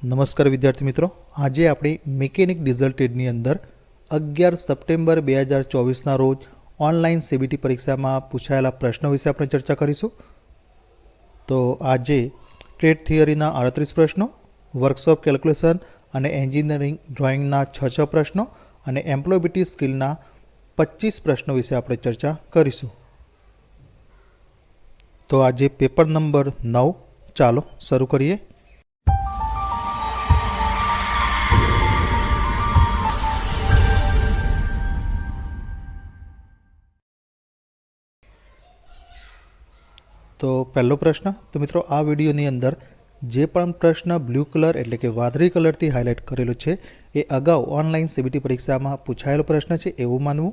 નમસ્કાર વિદ્યાર્થી મિત્રો. આજે આપણે મિકેનિક ડિઝલ ટ્રેડની અંદર અગિયાર સપ્ટેમ્બર બે હજાર ચોવીસના રોજ ઓનલાઈન સીબીટી પરીક્ષામાં પૂછાયેલા પ્રશ્નો વિશે આપણે ચર્ચા કરીશું. તો આજે ટ્રેડ થિયરીના આડત્રીસ પ્રશ્નો વર્કશોપ કેલ્ક્યુલેશન અને એન્જિનિયરિંગ ડ્રોઈંગના છ છ પ્રશ્નો અને એમ્પ્લોયબિલિટી સ્કિલના પચીસ પ્રશ્નો વિશે આપણે ચર્ચા કરીશું. તો આજે પેપર નંબર નવ. ચાલો શરૂ કરીએ. તો પહેલો પ્રશ્ન, તો મિત્રો આ વિડીયોની અંદર જે પણ પ્રશ્ન બ્લુ કલર એટલે કે વાદળી કલરથી હાઇલાઇટ કરેલો છે, એ અગાઉ ઓનલાઈન સીબીટી પરીક્ષામાં પૂછાયેલો પ્રશ્ન છે એવું માનવું?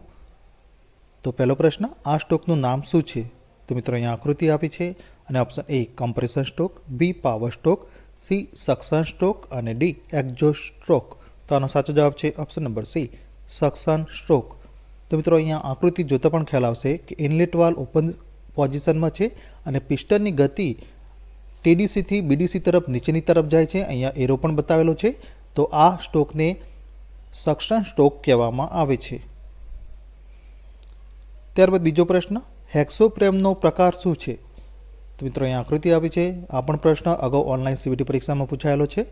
તો પહેલો પ્રશ્ન, આ સ્ટોકનું નામ શું છે? તો મિત્રો અહીંયા આકૃતિ આપી છે અને option A, compression stroke B power stroke C suction stroke અને ડી એક્ઝોસ્ટ સ્ટ્રોક તો આનો સાચો જવાબ છે option number C suction stroke તો મિત્રો અહીંયા આકૃતિ જોતા પણ ખ્યાલ આવશે કે ઇનલેટ વાલ ઓપન પોઝિશનમાં છે અને પિસ્ટનની ગતિ ટીડીસીથી બીડીસી તરફ, નીચેની તરફ જાય છે. અહીંયા એરો પણ બતાવેલો છે. તો આ સ્ટોકને સક્શન સ્ટોક કહેવામાં આવે છે. ત્યારબાદ બીજો પ્રશ્ન, હેક્સોપ્રેમનો પ્રકાર શું છે? તો મિત્રો, અહીંયા આકૃતિ આપી છે. આ પણ પ્રશ્ન અગાઉ ઓનલાઈન સીવીટી પરીક્ષામાં પૂછાયેલો છે.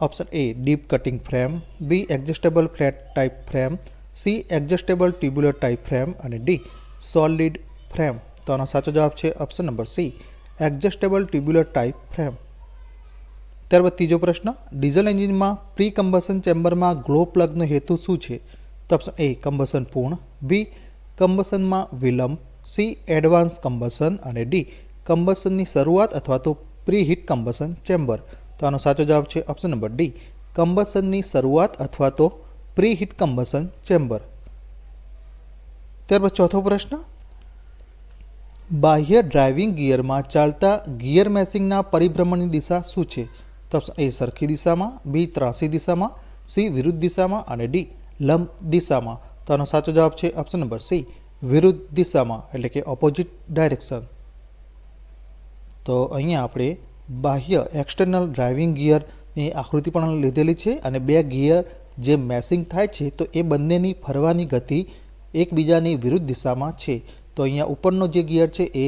Option A, deep cutting frame, B, adjustable flat type frame, C, adjustable tubular type frame અને ડી, સોલિડ ફ્રેમ. તો આનો સાચો જવાબ છે option number C adjustable tubular type frame ત્યારબાદ ત્રીજો પ્રશ્ન ડીઝલ એન્જિનમાં પ્રી કમ્બસન ચેમ્બરમાં ગ્લો પ્લગનો હેતુ શું છે? તો ઓપ્શન એ કમ્બસન પૂર્ણ. બી કમ્બસનમાં વિલંબ. સી એડવાન્સ કમ્બસન અને ડી કમ્બસનની શરૂઆત અથવા તો પ્રી હીટ કમ્બસન ચેમ્બર તો આનો સાચો જવાબ છે ઓપ્શન નંબર ડી કમ્બસનની શરૂઆત અથવા તો પ્રી હીટ કમ્બસન ચેમ્બર ત્યારબાદ ચોથો પ્રશ્ન બાહ્ય ડ્રાઇવિંગ ગિયરમાં ચાલતા ગિયર મેસિંગના પરિભ્રમણની દિશા શું છે? તો એ સરખી દિશામાં, બી ત્રાસી દિશામાં, સી વિરુદ્ધ દિશામાં અને ડી લંબ દિશામાં. તો આનો સાચો જવાબ છે ઓપ્શન નંબર સી, વિરુદ્ધ દિશામાં, એટલે કે ઓપોઝિટ ડાયરેક્શન તો અહીંયા આપણે બાહ્ય એક્સટર્નલ ડ્રાઇવિંગ ગિયરની આકૃતિ પણ લીધેલી છે અને બે ગિયર જે મેસિંગ થાય છે તો એ બંનેની ફરવાની ગતિ એકબીજાની વિરુદ્ધ દિશામાં છે. તો અહીંયા ઉપરનો જે ગિયર છે એ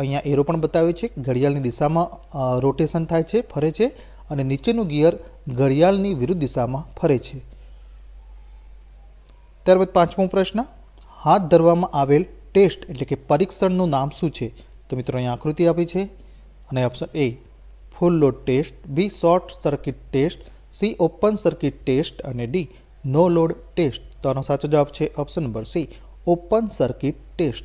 અહીંયા એરો પણ બતાવ્યો છે. ઘડિયાળની દિશામાં રોટેશન થાય છે, ફરે છે અને નીચેનું ગિયર ઘડિયાળની વિરુદ્ધ દિશામાં ફરે છે. ત્યારબાદ પાંચમો પ્રશ્ન, હાથ ધરવામાં આવેલ ટેસ્ટ એટલે કે પરીક્ષણનું નામ શું છે? તો મિત્રો અહીંયા આકૃતિ આપી છે અને option A, full load test, B, short circuit test, C, open circuit test અને ડી, નો લોડ ટેસ્ટ. તો આનો સાચો જવાબ છે option number C open circuit test.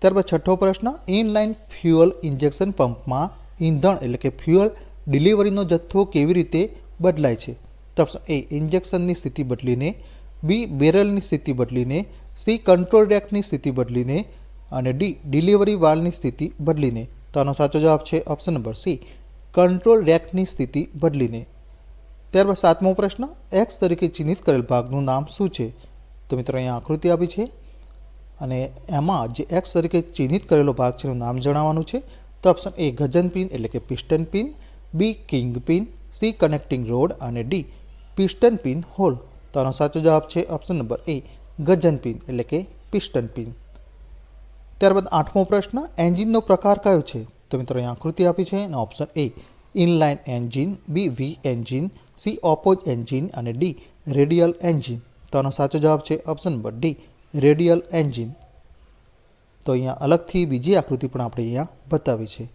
ત્યારબાદ છઠ્ઠો પ્રશ્ન, ઇનલાઇન ફ્યુઅલ ઇન્જેક્શન પંપમાં ઈંધણ એટલે કે ફ્યુઅલ ડિલિવરીનો જથ્થો કેવી રીતે બદલાય છે? તો એ, ઇન્જેક્શનની સ્થિતિ બદલીને, બી, બેરલની સ્થિતિ બદલીને, સી, કંટ્રોલ રેકની સ્થિતિ બદલીને, અને ડી, ડિલિવરી વાલની સ્થિતિ બદલીને. તો આનો સાચો જવાબ છે ઓપ્શન નંબર સી, કંટ્રોલ રેકની સ્થિતિ બદલીને. ત્યારબાદ સાતમો પ્રશ્ન, એક્સ તરીકે ચિહ્નિત કરેલ ભાગનું નામ શું છે? તો મિત્રો અહીંયા આકૃતિ આપી છે અને એમાં જે એક્સ તરીકે ચિહ્નિત કરેલો ભાગ છે એનું નામ જણાવવાનું છે. તો ઓપ્શન એ ગજન પિન એટલે કે piston pin. B king pin. C connecting rod અને ડી પિસ્ટન પિન હોલ. તો આનો સાચો જવાબ છે option number A gudgeon pin એટલે કે પિસ્ટન પિન. ત્યારબાદ આઠમો પ્રશ્ન એન્જિનનો પ્રકાર કયો છે? તો મિત્રો અહીંયા આકૃતિ આપી છે અને option A inline engine B V engine C oppose engine અને ડી રેડિયલ એન્જિન તો આનો સાચો જવાબ છે option number D, radial engine. તો અહીંયા અલગથી બીજી આકૃતિ પણ આપણે અહીંયા બતાવી છે.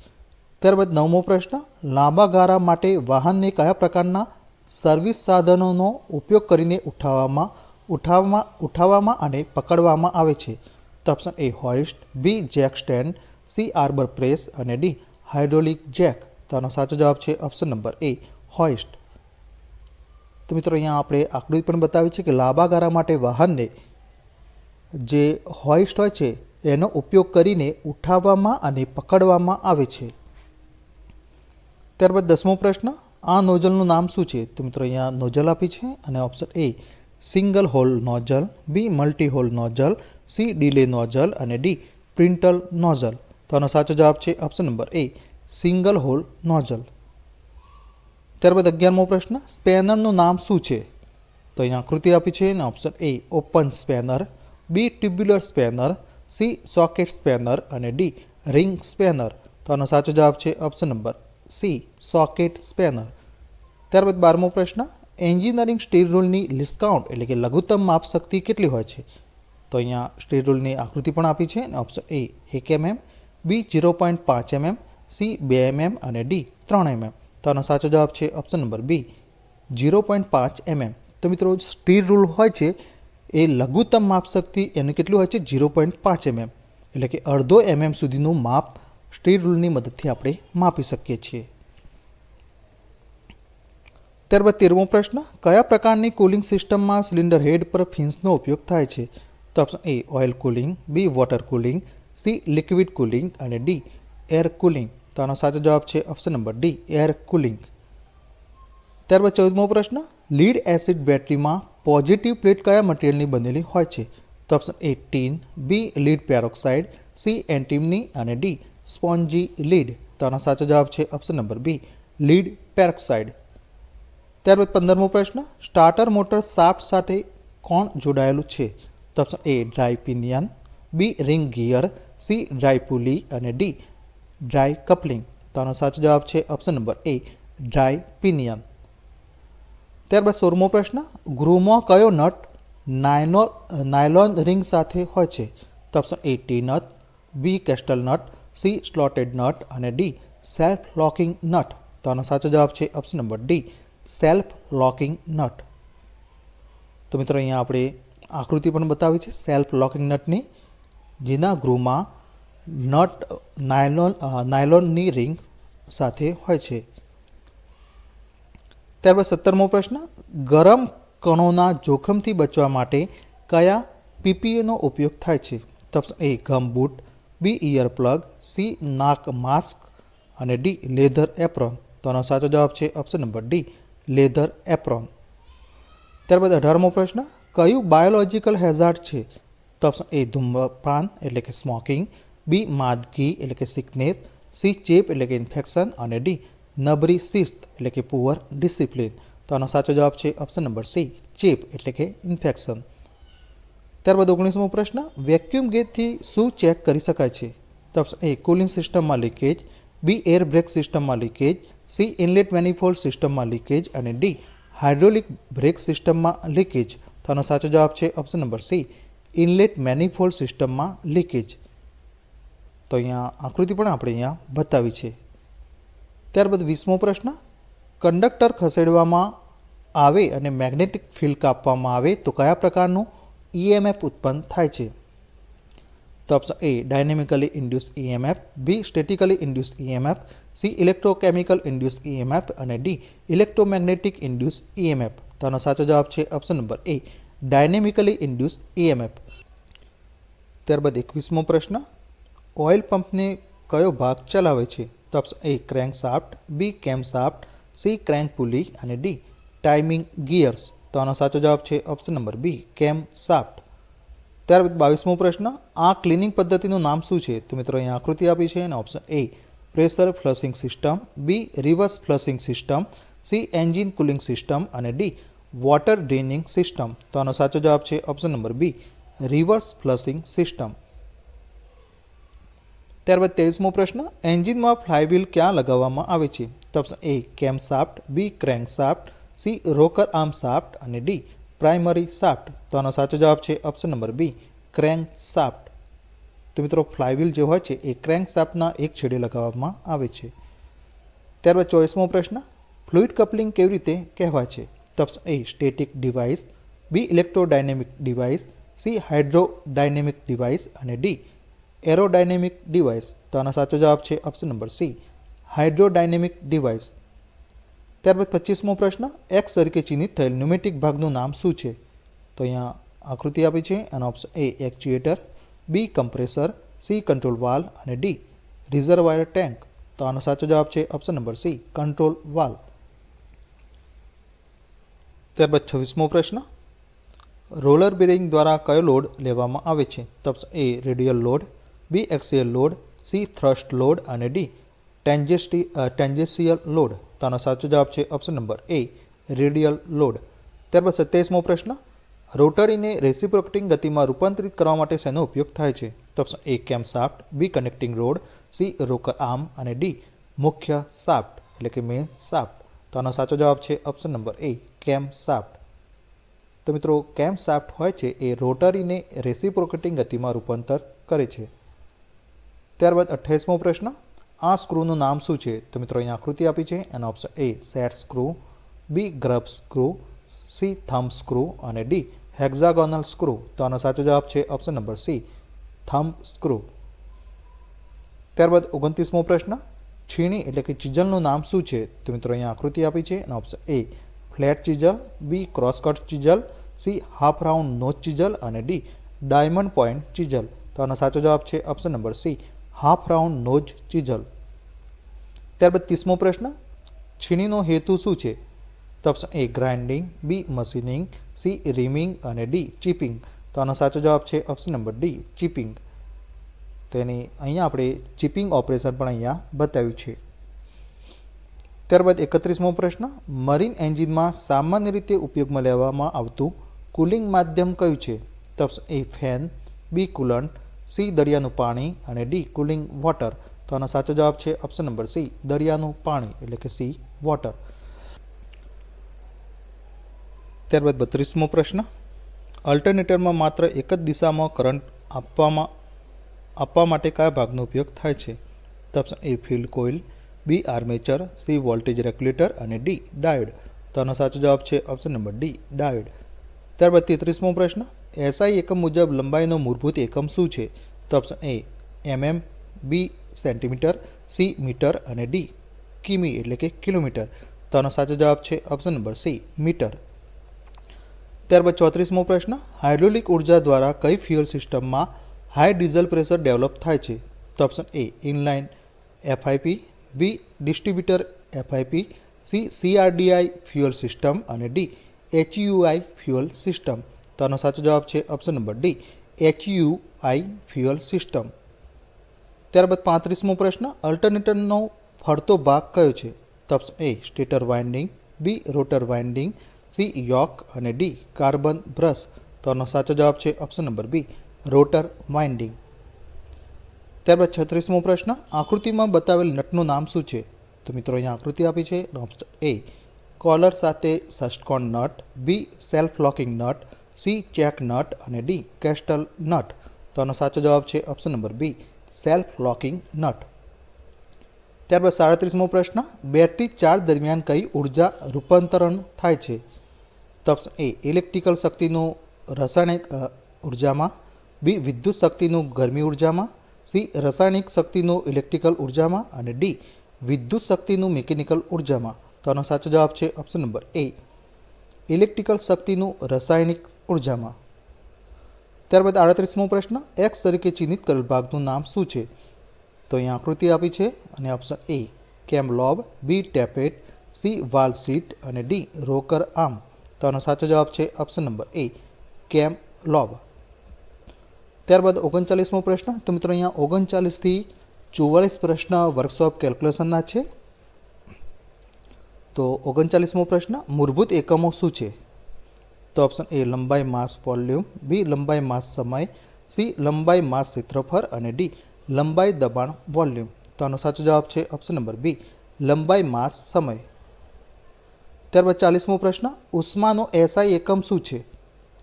ત્યારબાદ નવમો પ્રશ્ન, લાંબા ગાળા માટે વાહનને કયા પ્રકારના સર્વિસ સાધનોનો ઉપયોગ કરીને ઉઠાવવામાં ઉઠાવવામાં ઉઠાવવામાં અને પકડવામાં આવે છે? તો option A hoist, B, jack stand, C, arbor press અને ડી, હાઇડ્રોલિક જેક. તો આનો સાચો જવાબ છે ઓપ્શન નંબર એ, હોઇસ્ટ. તો મિત્રો અહીંયા આપણે આકૃતિ પણ બતાવી છે કે લાંબા ગાળા માટે વાહનને જે હોઇસ્ટ હોય છે, એનો ઉપયોગ કરીને ઉઠાવવામાં અને પકડવામાં આવે છે. ત્યારબાદ દસમો પ્રશ્ન, આ નોઝલનું નામ શું છે? તો મિત્રો અહીંયા નોઝલ આપી છે અને option A, single hole nozzle, B, multi hole nozzle, C, delay nozzle અને ડી, પ્રિન્ટલ નોઝલ. તો આનો સાચો જવાબ છે option number A, single hole nozzle. ત્યારબાદ અગિયારમો પ્રશ્ન, સ્પેનરનું નામ શું છે? તો અહીંયા આકૃતિ આપી છે અને option A open spanner B tubular spanner C socket spanner અને ડી રિંગ સ્પેનર. તો આનો સાચો જવાબ છે option number C socket spanner. ત્યારબાદ બારમો પ્રશ્ન, એન્જિનિયરિંગ સ્ટીલ રૂલની ડિસ્કાઉન્ટ એટલે કે લઘુત્તમ માપ શક્તિ કેટલી હોય છે? તો અહીંયા સ્ટીલ રૂલની આકૃતિ પણ આપી છે અને ઓપ્શન એ એક એમએમ બી ઝીરો પોઈન્ટ પાંચ એમએમ સી બે એમએમ અને ડી ત્રણ એમએમ. તો આનો સાચો જવાબ છે option number B zero point પાંચ એમએમ તો મિત્રો સ્ટીર રૂલ હોય છે, એ લઘુત્તમ માપશક્તિ એનું કેટલું હોય છે? ઝીરો પોઈન્ટ પાંચ એમએમ એટલે કે અડધો એમએમ સુધીનું માપ સ્ટીર રૂલની મદદથી આપણે માપી શકીએ છીએ. ત્યારબાદ તેરમો પ્રશ્ન, કયા પ્રકારની કુલિંગ સિસ્ટમમાં સિલિન્ડર હેડ પર ફિન્સનો ઉપયોગ થાય છે? તો option A oil cooling B water cooling C liquid cooling અને ડી એર કુલિંગ તો આનો સાચો જવાબ છે option number D air cooling ત્યારબાદ ચૌદમો પ્રશ્ન લીડ એસિડ બેટરીમાં પોઝિટિવ પ્લેટ કયા મટીરિયલની બનેલી હોય છે? તો option A tin B lead peroxide C antimony અને ડી સ્પોન્જી લીડ તો આનો સાચો જવાબ છે option number B lead peroxide ત્યારબાદ પંદરમો પ્રશ્ન સ્ટાર્ટર મોટર શાફ્ટ સાથે કોણ જોડાયેલું છે? તો option A drive pinion B ring gear C drive pulley અને ડી ડ્રાય કપલિંગ તો આનો સાચો જવાબ છે option number A drive pinion ત્યારબાદ સોળમો પ્રશ્ન, ગૃહમાં કયો નટ નાયનો, નાયલોન રિંગ સાથે હોય છે? તો option A T nut B castle nut C slotted nut અને ડી સેલ્ફ લોકિંગ નટ. તો આનો સાચો જવાબ છે option number D self locking nut. તો મિત્રો, અહીંયા આપણે આકૃતિ પણ બતાવી છે સેલ્ફ લોકિંગ નટની, જેના ગૃહમાં નટ નાયલોન નાયલોનની રિંગ સાથે હોય છે. ત્યારબાદ સત્તરમો પ્રશ્ન, ગરમ કણોના જોખમથી બચવા માટે કયા પીપીએનો ઉપયોગ થાય છે? Option A, gum boot, B ear plug C, નાક માસ્ક અને ડી, લેધર એપ્રોન. તો આનો સાચો જવાબ છે option number D, leather apron. ત્યારબાદ અઢારમો પ્રશ્ન, કયું બાયોલોજિકલ હેઝાર્ડ છે? તો ઓપ્શન એ, ધૂમ્રપાન એટલે કે સ્મોકિંગ. બી માદગી એટલે કે સિકનેસ સી ચેપ એટલે કે ઇન્ફેક્શન અને ડી નબરી શિસ્ત એટલે કે પુઅર ડિસિપ્લિન તો આનો સાચો જવાબ છે ઓપ્શન નંબર સી, ચેપ એટલે કે ઇન્ફેક્શન ત્યારબાદ ઓગણીસમો પ્રશ્ન વેક્યુમ ગેજથી શું ચેક કરી શકાય છે? તો ઓપ્શન એ કુલિંગ સિસ્ટમમાં લીકેજ બી એર બ્રેક સિસ્ટમમાં લીકેજ સી ઇનલેટ મેનિફોલ્ડ સિસ્ટમમાં લીકેજ અને ડી હાઇડ્રોલિક બ્રેક સિસ્ટમમાં લીકેજ તો આનો સાચો જવાબ છે option number C inlet manifold સિસ્ટમમાં લીકેજ તો અહીંયા આકૃતિ પણ આપણે અહીંયા બતાવી છે. ત્યારબાદ વીસમો પ્રશ્ન, કંડક્ટર ખસેડવામાં આવે અને મેગ્નેટિક ફિલ્ડ કાપવામાં આવે તો કયા પ્રકારનું ઈએમએફ ઉત્પન્ન થાય છે? તો option A dynamically induce E M F B statically induce E M F C electrochemical induce E M F અને D electromagnetic induce E M F તો આનો સાચો જવાબ છે option number A dynamically induce E M F ત્યારબાદ એકવીસમો પ્રશ્ન oil પંપને કયો ભાગ ચલાવે છે? તો એ crank shaft B cam shaft C crank pulley અને ડી ટાઈમિંગ ગિયર્સ. તો આનો સાચો જવાબ છે ઓપ્શન નંબર બી કેમ સાફ્ટ ત્યારબાદ બાવીસમો પ્રશ્ન, આ ક્લિનિંગ પદ્ધતિનું નામ શું છે? તો મિત્રો અહીંયા આકૃતિ આપી છે અને option A, pressure flushing system, B, reverse flushing system, C, engine cooling system અને ડી, વોટર ડ્રેનિંગ સિસ્ટમ. તો આનો સાચો જવાબ છે option number B, reverse flushing system. ત્યારબાદ ત્રેવીસમો પ્રશ્ન, એન્જિનમાં ફ્લાયવ્હીલ ક્યાં લગાવવામાં આવે છે? તો option A cam shaft B crank shaft C rocker arm shaft અને ડી પ્રાઇમરી સાફ્ટ. તો આનો સાચો જવાબ છે option number B crank shaft તો મિત્રો, ફ્લાયવ્હીલ જે હોય છે, એ ક્રેન્ક સાફ્ટના એક છેડે લગાવવામાં આવે છે. ત્યારબાદ ચોવીસમો પ્રશ્ન, ફ્લુઇડ કપલિંગ કેવી રીતે કહેવાય છે? તો option A static device B electrodynamic device C hydrodynamic device અને ડી એરોડાયનેમિક ડિવાઇસ તો આનો સાચો જવાબ છે option number C hydrodynamic device ત્યારબાદ પચીસમો પ્રશ્ન એક્સ તરીકે ચિહ્નિત થયેલ ન્યુમેટિક ભાગનું નામ શું છે? તો અહીંયા આકૃતિ આપી છે અને option A actuator B compressor C control valve અને ડી રિઝર્વાયર ટેન્ક તો આનો સાચો જવાબ છે option number C control valve ત્યારબાદ છવ્વીસમો પ્રશ્ન, રોલર બેરિંગ દ્વારા કયો લોડ લેવામાં આવે છે? તો A radial load B axial load C thrust load અને ડી ટેન્જેસ્ટી ટેન્જેસિયલ લોડ તો આનો સાચો જવાબ છે option number A radial load ત્યારબાદ સત્યાવીસમો પ્રશ્ન. રોટરીને રેસિપ્રોકેટિંગ ગતિમાં રૂપાંતરિત કરવા માટે શેનો ઉપયોગ થાય છે? તો option A cam shaft B connecting rod C rocker arm. અને ડી મુખ્ય સાફ્ટ એટલે કે મેઇન સાફ્ટ તો આનો સાચો જવાબ છે ઓપ્શન નંબર એ કેમ સાફ્ટ તો મિત્રો કેમ સાફ્ટ હોય છે એ રોટરીને રેસિપ્રોકેટિંગ ગતિમાં રૂપાંતર કરે છે. ત્યારબાદ અઠ્યાવીસમો પ્રશ્ન. આ સ્ક્રૂનું નામ શું છે? તો મિત્રો, અહીંયા આકૃતિ આપી છે. એનો option A set screw B grub screw C thumb screw અને ડી હેક્ઝાગોનલ સ્ક્રૂ. તો આનો સાચો જવાબ છે option number C thumb screw. ત્યારબાદ ઓગણત્રીસમો પ્રશ્ન. છીણી એટલે કે ચીજલનું નામ શું છે? તો મિત્રો, અહીંયા આકૃતિ આપી છે. એનો option A flat chisel B crosscut chisel C half round nose chisel અને ડી ડાયમંડ પોઈન્ટ ચીજલ. તો આનો સાચો જવાબ છે option number C half round nose chisel ત્યારબાદ ત્રીસમો પ્રશ્ન, છીણીનો હેતુ શું છે? તો option A grinding, B machining, C reaming અને ડી ચીપિંગ. તો આનો સાચો જવાબ છે ઓપ્શન નંબર ડી, ચીપિંગ. તેની અહીંયા આપણે ચીપિંગ ઓપરેશન પણ અહીંયા બતાવ્યું છે. ત્યારબાદ એકત્રીસમો પ્રશ્ન, મરીન એન્જિનમાં સામાન્ય રીતે ઉપયોગમાં લેવામાં આવતું કુલિંગ માધ્યમ કયું છે? તો option A fan, B coolant C, દરિયાનું પાણી અને ડી કુલિંગ વોટર તો આનો સાચો જવાબ છે ઓપ્શન નંબર સી, દરિયાનું પાણી, એટલે કે સી વોટર ત્યારબાદ બત્રીસમો પ્રશ્ન. અલ્ટરનેટરમાં માત્ર એક જ દિશામાં કરંટ આપવામાં, આપવા માટે કયા ભાગનો ઉપયોગ થાય છે? તો option A field coil B armature C voltage regulator અને ડી ડાયોડ તો આનો સાચો જવાબ છે ઓપ્શન નંબર ડી ડાયોડ ત્યારબાદ તેત્રીસમો પ્રશ્ન. એસઆઈ એકમ મુજબ લંબાઈનો મૂળભૂત એકમ શું છે? તો option A mm B centimetre C metre અને ડી કિમી એટલે કે કિલોમીટર. તો આનો સાચો જવાબ છે ઓપ્શન નંબર સી મીટર ત્યારબાદ ચોત્રીસમો પ્રશ્ન, હાઇડ્રોલિક ઊર્જા દ્વારા કઈ ફ્યુઅલ સિસ્ટમમાં હાઈ ડીઝલ પ્રેશર ડેવલપ થાય છે? તો option A inline FIP B distributor FIP C CRDI fuel system અને ડી એચયુઆઈ ફ્યુઅલ સિસ્ટમ તો આનો સાચો જવાબ છે option number D HUI fuel system ત્યારબાદ પાંત્રીસમો પ્રશ્ન અલ્ટરનેટરનો ફરતો ભાગ કયો છે? તો option A stator winding B rotor winding C yoke અને ડી કાર્બન બ્રશ તો આનો સાચો જવાબ છે option number B rotor winding ત્યારબાદ છત્રીસમો પ્રશ્ન, આકૃતિમાં બતાવેલ નટનું નામ શું છે? તો મિત્રો, અહીંયા આકૃતિ આપી છે. ઓપ્શન એ કોલર સાથે સસ્ટકોન nut B self locking nut C check nut અને ડી કેસ્ટલ નટ. તો આનો સાચો જવાબ છે option number B, self locking nut. ત્યારબાદ સાડત્રીસમો પ્રશ્ન, બેટરી ચાર્જ દરમિયાન કઈ ઊર્જા રૂપાંતરણ થાય છે? તો ઓપ્શન એ, ઇલેક્ટ્રિકલ શક્તિનું રાસાયણિક ઉર્જામાં. બી, વિદ્યુત શક્તિનું ગરમી ઉર્જામાં. સી, રાસાયણિક શક્તિનું ઇલેક્ટ્રિકલ ઉર્જામાં. અને ડી, વિદ્યુત શક્તિનું મિકેનિકલ ઉર્જામાં. તો આનો સાચો જવાબ છે ઓપ્શન નંબર એ. ઇલેક્ટ્રિકલ શક્તિનું રાસાયણિક ઉર્જામાં. ત્યારબાદ આડત્રીસમો પ્રશ્ન એક્સ તરીકે ચિહ્નિત કરેલ ભાગનું નામ શું છે? તો અહીં આકૃતિ આપી છે અને option A cam lobe B tappet C valve seat અને ડી રોકર આર્મ. તો આનો સાચો જવાબ છે ઓપ્શન નંબર એ કેમ લોબ ત્યારબાદ ઓગણચાલીસમો પ્રશ્ન, તો મિત્રો અહીંયા ઓગણચાલીસથી ચુમ્વાલીસ પ્રશ્ન વર્કશોપ કેલ્ક્યુલેશનના છે. તો ઓગણચાલીસમો પ્રશ્ન, મૂળભૂત એકમો શું છે? તો ઓપ્શન એ લંબાઈ, માસ વોલ્યુમ બી લંબાઈ, માસ, સમય સી લંબાઈ, માસ, ક્ષેત્રફળ અને ડી લંબાઈ, દબાણ વોલ્યુમ તો આનો સાચો જવાબ છે ઓપ્શન નંબર બી લંબાઈ, માસ, સમય. ત્યારબાદ ચાલીસમો પ્રશ્ન, ઉષ્માનો એસઆઈ એકમ શું છે?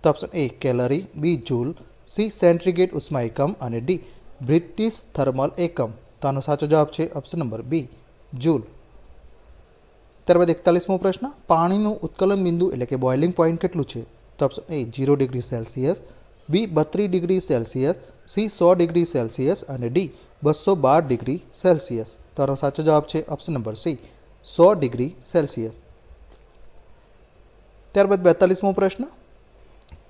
તો option A calorie B joule C centigrade ઉષ્મા એકમ અને ડી બ્રિટિશ થર્મલ એકમ. તો આનો સાચો જવાબ છે ઓપ્શન નંબર બી જૂલ. ત્યારબાદ એકતાલીસમો પ્રશ્ન, પાણીનું ઉત્કલન બિંદુ એટલે કે બોઇલિંગ પોઈન્ટ કેટલું છે? તો option A zero degree Celsius B બત્રીસ ડિગ્રી સેલ્સિયસ સી સો ડિગ્રી સેલ્સિયસ અને ડી બસો બાર ડિગ્રી સેલ્સિયસ તારો સાચો જવાબ છે ઓપ્શન નંબર સી સો ડિગ્રી સેલ્સિયસ ત્યારબાદ બેતાલીસમો પ્રશ્ન,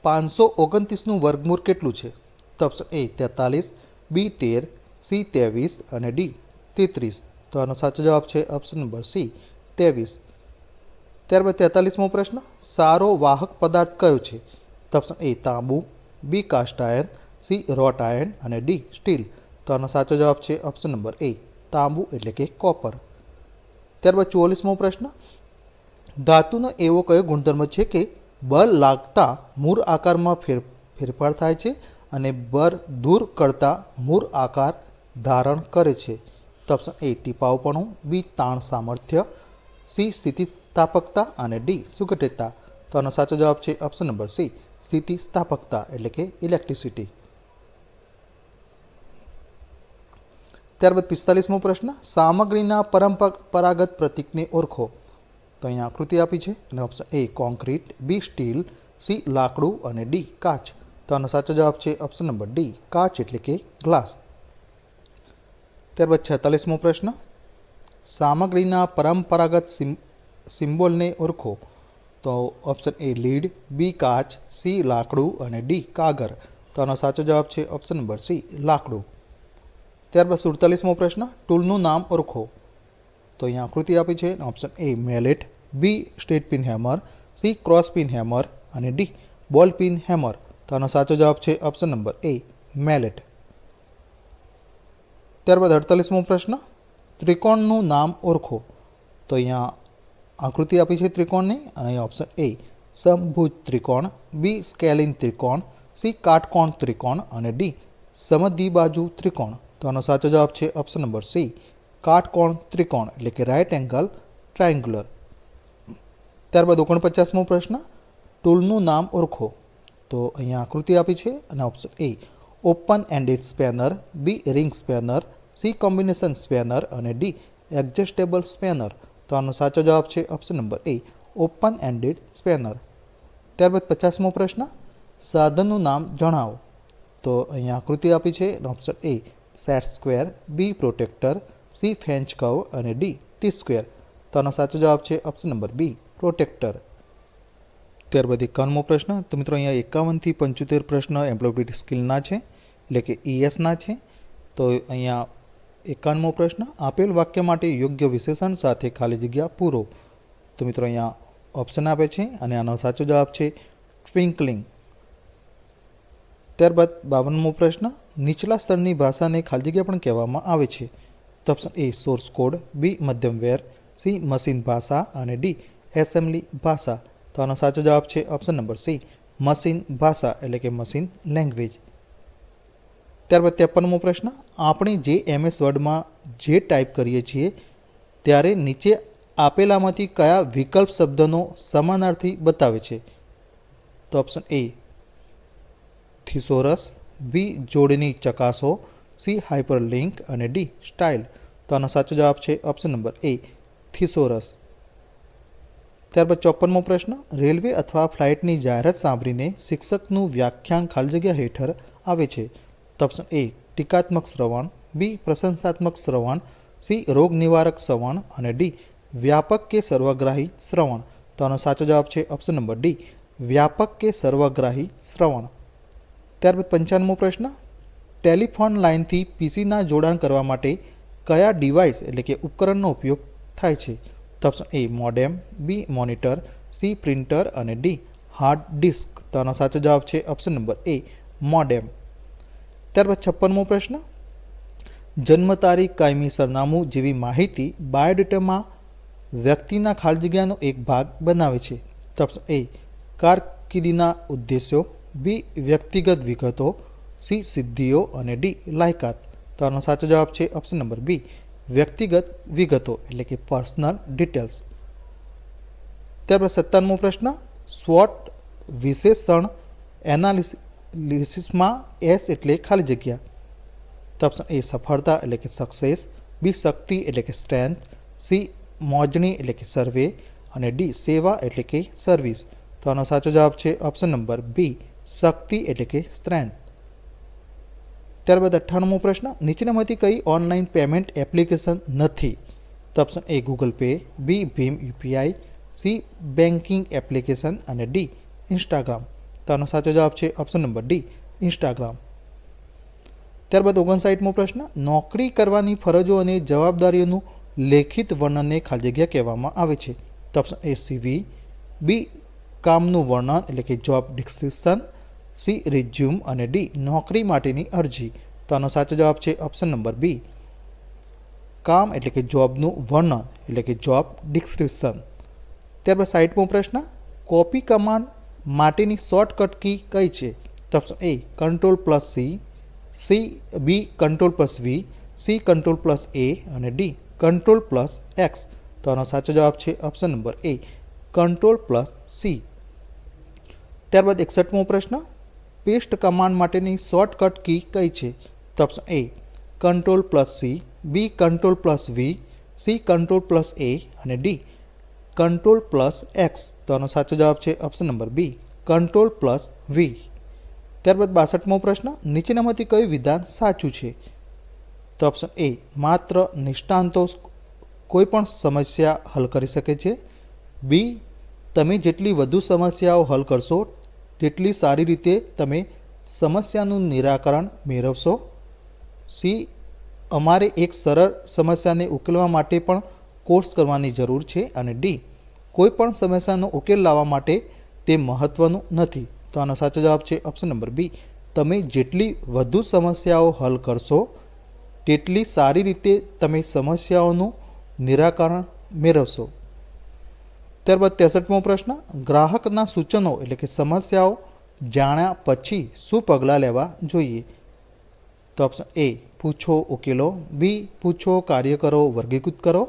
પાંચસો ઓગણત્રીસનું વર્ગમૂળ કેટલું છે? તો ઓપ્શન એ તેતાલીસ બી તેર સી ત્રેવીસ અને ડી તેત્રીસ. તો આનો સાચો જવાબ છે ઓપ્શન નંબર સી ત્રેવીસ. ત્યારબાદ તેતાલીસમો પ્રશ્ન, સારો વાહક પદાર્થ કયો છે? ઓપ્શન એ તાંબુ, B cast iron, C wrought iron અને ડી સ્ટીલ. તો આનો સાચો જવાબ છે ઓપ્શન નંબર એ, તાંબુ એટલે કે કોપર. ત્યારબાદ ચોવીસમો પ્રશ્ન, ધાતુનો એવો કયો ગુણધર્મ છે કે બળ લાગતા મૂળ આકારમાં ફેર ફેરફાર થાય છે અને બર દૂર કરતાં મૂળ આકાર ધારણ કરે છે? તો ઓપ્શન એ ટીપાવપણું બી તાણ સામર્થ્ય સી સ્થિતિસ્થાપકતા અને ડી સુગઠિતતા તો આનો સાચો જવાબ છે ઓપ્શન નંબર સી, સ્થિતિસ્થાપકતા એટલે કે ઇલેક્ટ્રિસિટી ત્યારબાદ પિસ્તાલીસમો પ્રશ્ન, સામગ્રીના પરંપરાગત પ્રતીકને ઓળખો. તો અહીંયા આકૃતિ આપી છે અને option A concrete B steel C લાકડું અને ડી કાચ. તો આનો સાચો જવાબ છે ઓપ્શન નંબર ડી કાચ એટલે કે ગ્લાસ ત્યારબાદ છેતાલીસમો પ્રશ્ન સામગ્રીના પરંપરાગત સિમ, સિમ્બોલને ઓળખો. તો ઓપ્શન એ લીડ બી કાચ સી લાકડું અને ડી કાગર તો આનો સાચો જવાબ છે ઓપ્શન નંબર સી લાકડું. ત્યારબાદ સુડતાલીસમો પ્રશ્ન, ટૂલનું નામ ઓળખો. તો અહીંયા આકૃતિ આપી છે option A mallet B straight pin hammer C cross pin hammer, અને ડી બોલ પિન હેમર. તો આનો સાચો જવાબ છે ઓપ્શન નંબર એ મેલેટ. ત્યારબાદ અડતાલીસમો પ્રશ્ન ત્રિકોણનું નામ ઓળખો. તો અહીંયા આકૃતિ આપી છે ત્રિકોણની અને અહીં ઓપ્શન એ સમભુજ ત્રિકોણ બી સ્કેલિન ત્રિકોણ સી કાટકોણ ત્રિકોણ અને ડી સમદ્વિબાજુ ત્રિકોણ. તો આનો સાચો જવાબ છે ઓપ્શન નંબર સી કાટકોણ ત્રિકોણ, એટલે કે રાઇટ એંગલ ટ્રાયંગ્યુલર ત્યારબાદ ઓગણપચાસમો પ્રશ્ન, ટૂલનું નામ ઓળખો. તો અહીંયા આકૃતિ આપી છે અને option A open ended spanner B ring spanner C combination spanner અને ડી એડજસ્ટેબલ સ્પેનર. તો આનો સાચો જવાબ છે option number A, open ended spanner. ત્યારબાદ પચાસમો પ્રશ્ન, સાધનનું નામ જણાવો. તો અહીંયા આકૃતિ આપી છે option A, set square, B protractor, C French curve અને ડી ટી સ્ક્વેર. તો આનો સાચો જવાબ છે ઓપ્શન નંબર બી, પ્રોટેક્ટર. ત્યારબાદ એકાવનમો પ્રશ્ન, તો મિત્રો અહીંયા એકાવનથી પંચોતેર પ્રશ્ન એમ્પ્લોયબિલિટી સ્કિલના છે, એટલે કે ઈએસના છે. તો અહીંયા એકાવનમો પ્રશ્ન, આપેલ વાક્ય માટે યોગ્ય વિશેષણ સાથે ખાલી જગ્યા પૂરો. તો મિત્રો અહીંયા ઓપ્શન આપે છે અને આનો સાચો જવાબ છે ટ્વિંકલિંગ ત્યારબાદ બાવનમો પ્રશ્ન, નીચલા સ્તરની ભાષાને ખાલી જગ્યા પણ કહેવામાં આવે છે. તો option A source code B મધ્યમવેર C machine ભાષા. અને ડી એસેમ્બલી ભાષા. તો આનો સાચો જવાબ છે ઓપ્શન નંબર સી મશીન ભાષા, એટલે કે મશીન લેંગ્વેજ ત્યારબાદ ત્રેપનમો પ્રશ્ન, આપણે જે એમએસ વર્ડમાં જે ટાઈપ કરીએ છીએ, ત્યારે નીચે આપેલામાંથી કયા વિકલ્પ શબ્દનો સમાનાર્થી બતાવે છે? તો ઓપ્શન એ થિસોરસ બી જોડની ચકાસો સી હાઇપરલિંક અને ડી સ્ટાઇલ તો આનો સાચો જવાબ છે ઓપ્શન નંબર એ થિસોરસ. ત્યારબાદ ચોપનમો પ્રશ્ન, રેલવે અથવા ફ્લાઇટની જાહેરાત સાંભળીને શિક્ષકનું વ્યાખ્યાન ખાલી જગ્યા હેઠળ આવે છે. તો ઓપ્શન એ ટીકાત્મક શ્રવણ, બી પ્રશંસાત્મક શ્રવણ, સી રોગ નિવારક શ્રવણ અને ડી વ્યાપક કે સર્વગ્રાહી શ્રવણ. તો આનો સાચો જવાબ છે ઓપ્શન નંબર ડી, વ્યાપક કે સર્વગ્રાહી શ્રવણ. ત્યારબાદ પંચાણમો પ્રશ્ન, ટેલિફોન લાઇનથી પીસીના જોડાણ કરવા માટે કયા ડિવાઇસ એટલે કે ઉપકરણનો ઉપયોગ થાય છે? તો option A modem, B monitor, C printer અને ડી હાર્ડ ડિસ્ક. તો આનો સાચો જવાબ છે ઓપ્શન નંબર એ મોડેમ. ત્યારબાદ છપ્પનમો પ્રશ્ન. જન્મ તારીખ કાયમી સરનામું જેવી માહિતી બાયોડેટામાં વ્યક્તિના ખાલી જગ્યાનો એક ભાગ બનાવે છે. Option A. કારકિર્દીના ઉદ્દેશ્યો. બી. વ્યક્તિગત વિગતો. સી. સિદ્ધિઓ અને ડી. લાયકાત. તો આનો સાચો જવાબ છે ઓપ્શન નંબર બી. વ્યક્તિગત વિગતો એટલે કે પર્સનલ ડિટેલ્સ ત્યારબાદ સત્તાવનમો પ્રશ્ન. સ્વોટ વિશેષણ એનાલિસિસમાં એસ એટલે ખાલી જગ્યા. તો એ સફળતા એટલે કે સક્સેસ બી શક્તિ એટલે કે સ્ટ્રેન્થ સી મોજણી એટલે કે સર્વે અને ડી સેવા એટલે કે સર્વિસ તો આનો સાચો જવાબ છે ઓપ્શન નંબર બી શક્તિ એટલે કે સ્ટ્રેન્થ ત્યારબાદ અઠ્ઠાણુંમો પ્રશ્ન નીચેનામાંથી કઈ ઓનલાઈન પેમેન્ટ એપ્લિકેશન નથી? તો option A Google Pay B Bhim UPI C banking application અને ડી ઇન્સ્ટાગ્રામ તો આનો સાચો જવાબ છે ઓપ્શન નંબર ડી ઇન્સ્ટાગ્રામ ત્યારબાદ ઓગણસાઠમો પ્રશ્ન, નોકરી કરવાની ફરજો અને જવાબદારીઓનું લેખિત વર્ણનને ખાલી જગ્યા કહેવામાં આવે છે. તો ઓપ્શન એ સીવી બી કામનું વર્ણન, એટલે કે જોબ ડિસ્ક્રિપ્શન સી રિઝ્યુમ અને ડી નોકરી માટેની અરજી. તો આનો સાચો જવાબ છે ઓપ્શન નંબર બી કામ, એટલે કે જોબનું વર્ણન, એટલે કે જોબ ડિસ્ક્રિપ્શન ત્યારબાદ સાઈઠમો પ્રશ્ન, કોપી કમાન્ડ માટેની શોર્ટકટ કી કઈ છે? તો option A control plus C C B control plus V C control plus A અને ડી કંટ્રોલ પ્લસ એક્સ તો આનો સાચો જવાબ છે option number A control plus C ત્યારબાદ એકસઠમો પ્રશ્ન પેસ્ટ કમાન્ડ માટેની શોર્ટકટ કી કઈ છે? તો option A control plus C B control plus V C control plus A અને ડી કંટ્રોલ પ્લસ એક્સ તો આનો સાચો જવાબ છે option number B control plus V ત્યારબાદ બાસઠમો પ્રશ્ન, નીચેનામાંથી કયું વિધાન સાચું છે? તો ઓપ્શન એ માત્ર નિષ્ણાંતો કોઈ પણ સમસ્યા હલ કરી શકે છે. બી તમે જેટલી વધુ સમસ્યાઓ હલ કરશો, તેટલી સારી રીતે તમે સમસ્યાનું નિરાકરણ મેળવશો. સી અમારે એક સરળ સમસ્યાને ઉકેલવા માટે પણ કોર્સ કરવાની જરૂર છે. અને ડી કોઈ પણ સમસ્યાનો ઉકેલ લાવવા માટે તે મહત્ત્વનું નથી. તો આનો સાચો જવાબ છે ઓપ્શન નંબર બી તમે જેટલી વધુ સમસ્યાઓ હલ કરશો, તેટલી સારી રીતે તમે સમસ્યાઓનું નિરાકરણ મેળવશો. ત્યારબાદ ત્રેસઠમો પ્રશ્ન. ગ્રાહકના સૂચનો એટલે કે સમસ્યાઓ જાણ્યા પછી શું પગલાં લેવા જોઈએ? તો ઓપ્શન એ પૂછો, ઉકેલો. બી પૂછો, કાર્ય કરો, વર્ગીકૃત કરો.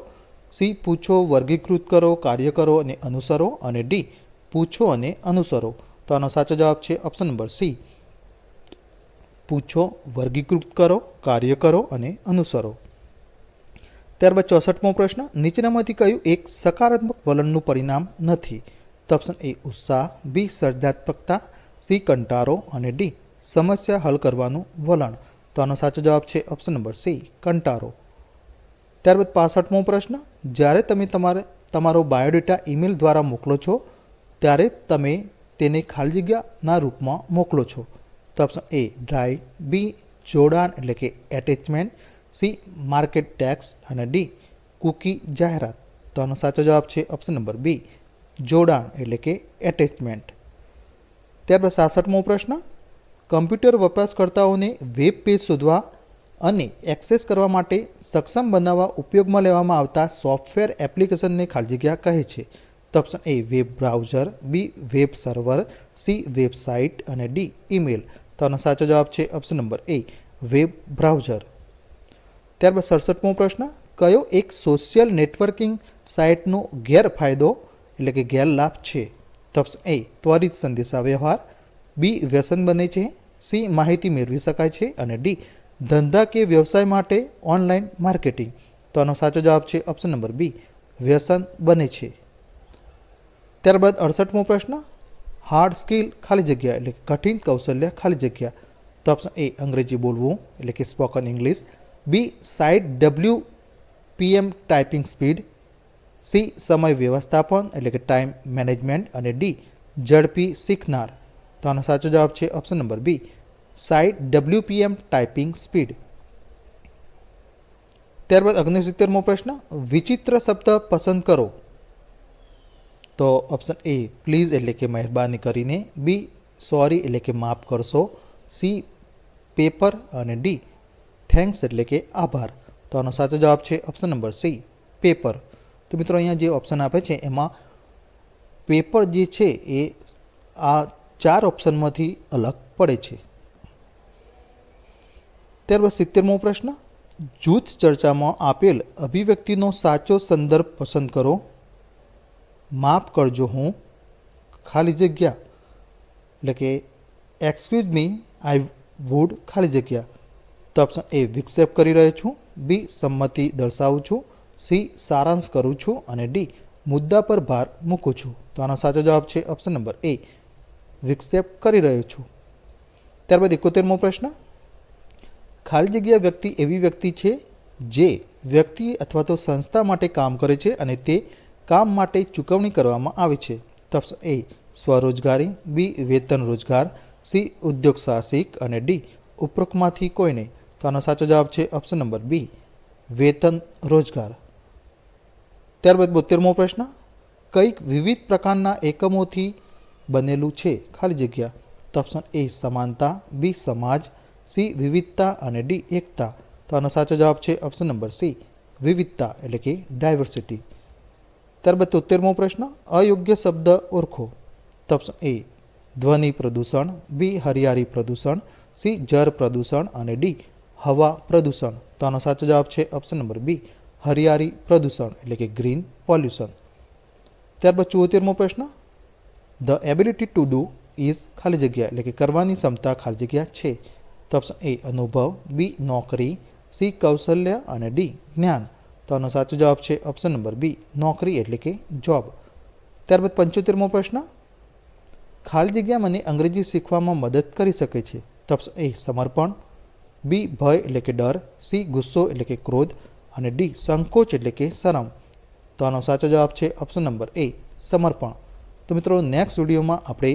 સી પૂછો વર્ગીકૃત કરો, કાર્ય કરો અને અનુસરો અને ડી પૂછો અને અનુસરો. તો આનો સાચો જવાબ છે ઓપ્શન નંબર સી. પૂછો, વર્ગીકૃત કરો, કાર્ય કરો અને અનુસરો. ત્યારબાદ ચોસઠમો પ્રશ્ન. નીચેનામાંથી કયું એક સકારાત્મક વલણનું પરિણામ નથી? તો ઓપ્શન એ ઉત્સાહ, બી સર્જનાત્મકતા, સી કંટારો અને ડી સમસ્યા હલ કરવાનું વલણ. તો આનો સાચો જવાબ છે ઓપ્શન નંબર સી, કંટારો. ત્યારબાદ પાસઠમો પ્રશ્ન, જ્યારે તમે તમારે, તમારો બાયોડેટા ઈમેલ દ્વારા મોકલો છો, ત્યારે તમે તેને ખાલી જગ્યાના રૂપમાં મોકલો છો. તો ઓપ્શન એ ડ્રાઈવ બી, જોડાણ એટલે કે એટેચમેન્ટ, સી, માર્કેટ ટેક્સ અને ડી, કૂકી જાહેરાત. તો આનો સાચો જવાબ છે ઓપ્શન નંબર બી, જોડાણ એટલે કે એટેચમેન્ટ. ત્યારબાદ સાસઠમો પ્રશ્ન, કમ્પ્યુટર વપરાશકર્તાઓને વેબ પેજ શોધવા અને એક્સેસ કરવા માટે સક્ષમ બનાવવા ઉપયોગમાં લેવામાં આવતા સોફ્ટવેર એપ્લિકેશનને ખાલી જગ્યા કહે છે. તો option A web browser, B web server, C website અને ડી ઈમેલ. તો આનો સાચો જવાબ છે option number A web browser. ત્યારબાદ સડસઠમો પ્રશ્ન, કયો એક સોશિયલ નેટવર્કિંગ સાઇટનો ગેરફાયદો એટલે કે ગેરલાભ છે? તો ઓપ્શન એ ત્વરિત સંદેશા વ્યવહાર બી વ્યસન બને છે, સી માહિતી મેળવી શકાય છે અને ડી ધંધા કે વ્યવસાય માટે ઓનલાઈન માર્કેટિંગ? તો આનો સાચો જવાબ છે ઓપ્શન નંબર બી વ્યસન બને છે. ત્યારબાદ અડસઠમો પ્રશ્ન હાર્ડ સ્કિલ ખાલી જગ્યા એટલે કઠિન કૌશલ્ય ખાલી જગ્યા? તો ઓપ્શન એ અંગ્રેજી બોલવું એટલે કે spoken English B side W PM typing speed C સમય વ્યવસ્થાપન એટલે કે ટાઈમ મેનેજમેન્ટ અને ડી ઝડપી શીખનાર. તો આનો સાચો જવાબ છે ઓપ્શન નંબર બી સાઇડ ડબલ્યુપીએમ ટાઈપિંગ સ્પીડ. ત્યારબાદ અગ્નિસિત્તેરમો પ્રશ્ન, વિચિત્ર શબ્દ પસંદ કરો. તો ઓપ્શન એ પ્લીઝ એટલે કે મહેરબાની કરીને. બી સોરી એટલે કે માફ કરશો. સી પેપર અને ડી થેન્ક્સ એટલે કે આભાર. તો આનો સાચો જવાબ છે ઓપ્શન નંબર સી પેપર તો મિત્રો અહીંયા જે ઓપ્શન આપે છે, એમાં પેપર જે છે એ આ ચાર ઓપ્શનમાંથી અલગ પડે છે. ત્યારબાદ સિત્તેરમો પ્રશ્ન. જૂથ ચર્ચામાં આપેલ અભિવ્યક્તિનો સાચો સંદર્ભ પસંદ કરો. માફ કરજો હું ખાલી જગ્યા, એટલે કે એક્સક્યુઝ મી આઈ વુડ ખાલી જગ્યા. તો ઓપ્શન એ વિક્ષેપ કરી રહ્યો છું. બી સંમતિ દર્શાવું છું. સી સારાંશ કરું છું. અને ડી મુદ્દા પર ભાર મૂકું છું. તો આનો સાચો જવાબ છે ઓપ્શન નંબર એ વિક્ષેપ કરી રહ્યો છું. ત્યારબાદ એકોતેરમો પ્રશ્ન. ખાલી જગ્યા વ્યક્તિ એવી વ્યક્તિ છે જે વ્યક્તિ અથવા તો સંસ્થા માટે કામ કરે છે અને તે કામ માટે ચૂકવણી કરવામાં આવે છે. ઓપ્શન એ સ્વરોજગારી, બી વેતન રોજગાર, સી ઉદ્યોગ સાહસિક અને ડી ઉપરોક્તમાંથી કોઈને. તો આનો સાચો જવાબ છે ઓપ્શન નંબર બી, વેતન રોજગાર. ત્યારબાદ બોતેરમો પ્રશ્ન, કંઈક વિવિધ પ્રકારના એકમોથી બનેલું છે ખાલી જગ્યા. તો એ સમાનતા, બી સમાજ સી વિવિધતા અને ડી એકતા. તો આનો સાચો જવાબ છે ઓપ્શન નંબર સી વિવિધતા એટલે કે ડાયવર્સિટી ત્યારબાદ તોતેરમો પ્રશ્ન, અયોગ્ય શબ્દ ઓળખો. તો ઓપ્શન એ ધ્વનિ પ્રદૂષણ બી હરિયાળી પ્રદૂષણ સી જળ પ્રદૂષણ અને ડી હવા પ્રદૂષણ. તો આનો સાચો જવાબ છે ઓપ્શન નંબર બી હરિયાળી પ્રદૂષણ એટલે કે ગ્રીન પોલ્યુશન ત્યારબાદ ચોતેરમો પ્રશ્ન the ability to do is ખાલી જગ્યા એટલે કે કરવાની ક્ષમતા ખાલી જગ્યા છે. તો ઓપ્શન એ અનુભવ, બી, નોકરી, સી, કૌશલ્ય અને ડી, જ્ઞાન. તો આનો સાચો જવાબ છે ઓપ્શન નંબર બી, નોકરી એટલે કે જોબ ત્યારબાદ પંચોતેરમો પ્રશ્ન. ખાલી જગ્યા મને અંગ્રેજી શીખવામાં મદદ કરી શકે છે. તો ઓપ્શન એ સમર્પણ, બી, ભય એટલે કે ડર, સી, ગુસ્સો એટલે કે ક્રોધ અને ડી, સંકોચ એટલે કે શરમ. તો આનો સાચો જવાબ છે ઓપ્શન નંબર એ, સમર્પણ. તો મિત્રો નેક્સ્ટ વિડીયોમાં આપણે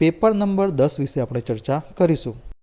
પેપર નંબર દસ વિશે આપણે ચર્ચા કરીશું.